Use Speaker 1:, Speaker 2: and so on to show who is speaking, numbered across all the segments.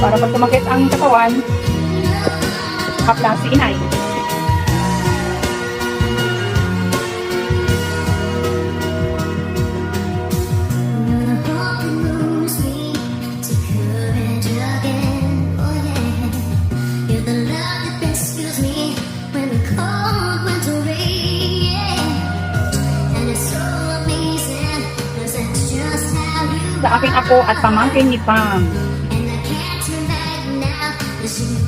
Speaker 1: Kapag sumakit ang katawan, hapla si inay. Sa aking ako at pamangkin ni Pam. Listen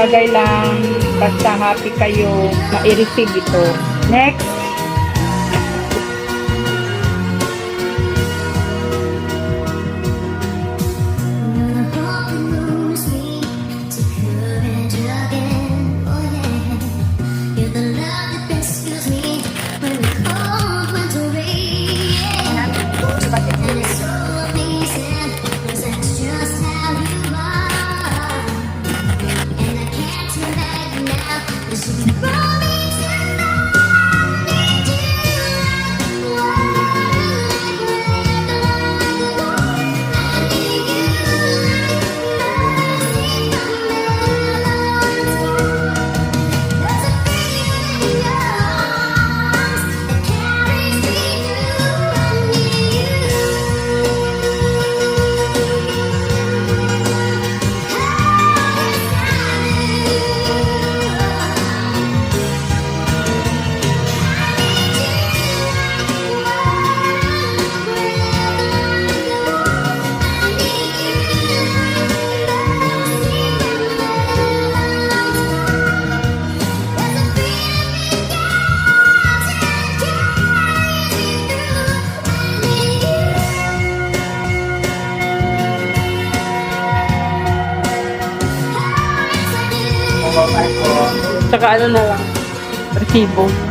Speaker 1: Bagay lang, basta happy kayo, ma-receive ito. Next. Saka ano na lang, resibo.